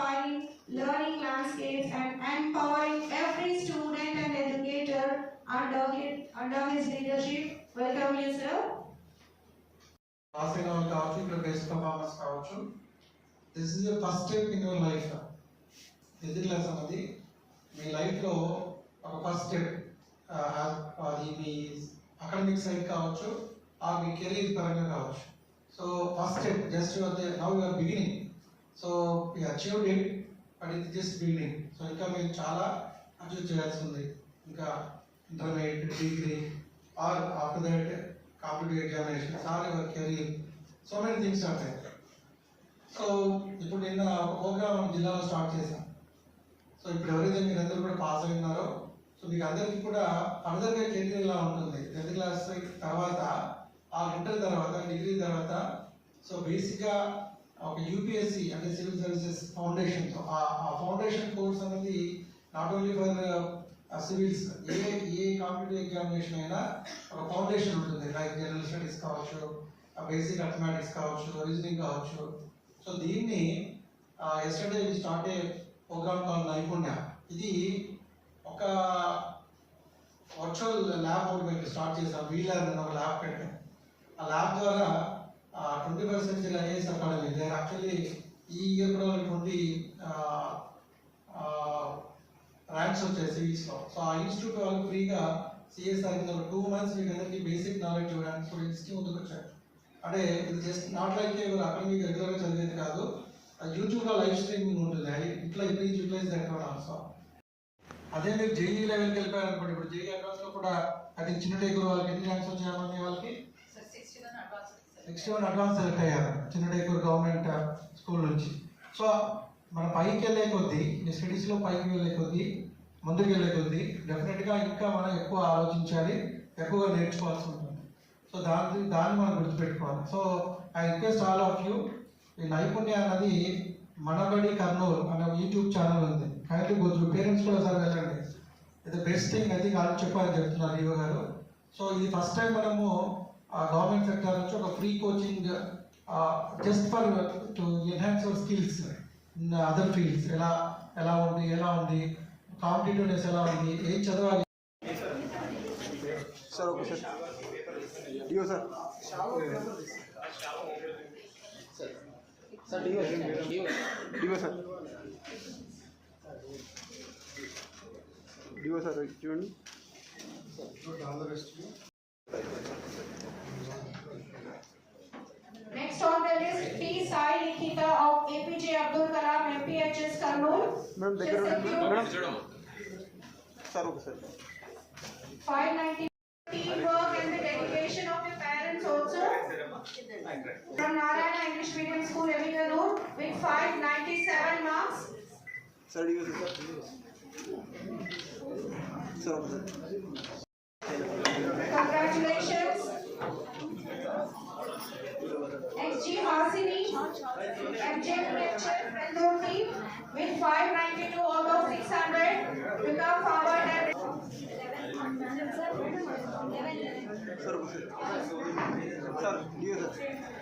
diversifying learning landscapes and empowering every student and educator under his, under his leadership. Welcome you, sir. Passing out కావచ్చు ఇక్కడ best performance కావచ్చు this is your first step in your the first class అన్నది మీ లైఫ్లో ఒక first step అది మీ academic side కావచ్చు ఆ మీ కెరీర్ పరంగా కావచ్చు సో ఈ అచీవ్డ్ ఇట్ బట్ ఇది జస్ట్ బిగినింగ్ సో ఇంకా మీరు చాలా అచీవ్ చేయాల్సి ఉంది ఇంకా intermediate degree or after that competitive examination or your career so many things are there so ఇప్పుడు నిన్న ప్రోగ్రామ్ జిల్లాలో స్టార్ట్ చేశాం. సో ఇప్పుడు ఎవరైతే మీరు అందరూ కూడా పాస్ అయి సో మీకు అందరికీ కూడా ఫర్దర్గా కెరీర్ ఇలా ఉంటుంది. టెన్త్ క్లాస్ తర్వాత ఆ ఇంటర్ తర్వాత డిగ్రీ తర్వాత సో బేసిక్గా ఒక యూపీఎస్సి అంటే సివిల్ సర్వీసెస్ ఫౌండేషన్ ఆ ఫౌండేషన్ కోర్స్ అనేది not only for civils a a competitive examination అయినా ఒక ఫౌండేషన్ ఉంటుంది. లైక్ జనరల్ స్టడీస్ కావచ్చు బేసిక్ అథమెటిక్స్ కావచ్చు రీజనింగ్ కావచ్చు. సో దీన్ని ఎస్టర్డే స్టార్ట్ అయ్యే ప్రోగ్రామ్ కాల్ నైపుణ్య. ఇది ఒక వర్చువల్ ల్యాబ్ ఒకటి మేము స్టార్ట్ చేసాం. వీలర్ అని ఒక ల్యాబ్ పెట్టాం. ఆ ల్యాబ్ ద్వారా twenty first century IAS academy there actually ఈ ఇయర్ కూడా ట్వంటీ ర్యాంక్స్ వచ్చాయి సివిల్స్లో సో ఆ ఇన్స్టిట్యూట్ వాళ్ళు ఫ్రీగా సిఎస్ఆర్ కింద టూ మంత్స్ మీకు అందరికీ బేసిక్ నాలెడ్జ్ ఇవ్వడానికి స్టూడెంట్స్కి ముందుకు వచ్చారు. అంటే ఇది జస్ట్ నాట్ లైక్ అకాడమిక్ రెగ్యులర్గా చదివేది కాదు. యూట్యూబ్లో లైవ్ స్ట్రీమింగ్ ఉంటుంది. ఇట్లా please utilize that one also అదే మీరు జేఈ లెవెల్కి వెళ్ళిపోయారు అనుకోండి ఇప్పుడు జేఈ అడ్వాన్స్ కూడా అది చిన్న టేకులు వాళ్ళకి ఎన్ని ర్యాంక్స్ వచ్చాయని వాళ్ళకి నెక్స్ట్ వన్ అడ్వాన్స్ సెలెక్ట్ అయ్యారు. చిన్న గవర్నమెంట్ స్కూల్ uh, నుంచి. సో మన పైకి వెళ్ళే కొద్దీ మీ స్టడీస్లో పైకి వెళ్ళే కొద్దీ ముందుకు వెళ్ళే కొద్దీ డెఫినెట్గా ఇంకా మనం ఎక్కువ ఆలోచించాలి ఎక్కువగా నేర్చుకోవాల్సి ఉంటుంది. సో దాని దాన్ని మనం గుర్తుపెట్టుకోవాలి. So I request all of you ఈ నైపుణ్య అన్నది మనబడి కర్నూలు అనే యూట్యూబ్ ఛానల్ ఉంది. కైండ్లీ కొంచెం పేరెంట్స్ కూడా సార్ వెళ్ళండి. ఇది బెస్ట్ థింగ్ అది వాళ్ళు చెప్పాలని చెప్తున్నారు యువ గారు. సో ఇది ఫస్ట్ టైం మనము గవర్నమెంట్ సెక్టర్ నుంచి ఒక free coaching just for to enhance your skills in other fields ఎలా ఎలా ఉంది ఎలా ఉంది కాంపిటేటివ్నెస్ ఎలా ఉంది ఏం చదవాలి? Sir okay sir DO sir sir DO DO sir DO sir చూడండి Next MPHS Kannur. మేడం దగ్గర ఉండండి. Madam sir okay sir Five ninety. Teamwork and the dedication of the parents also. From Narayana English Medium School, Eviganur, with five ninety-seven marks. Sir DO sir sir okay sir Congratulations. XG Hasini, MJPHF Vendor 592 out of 600 become forward and Sir, sir, sir,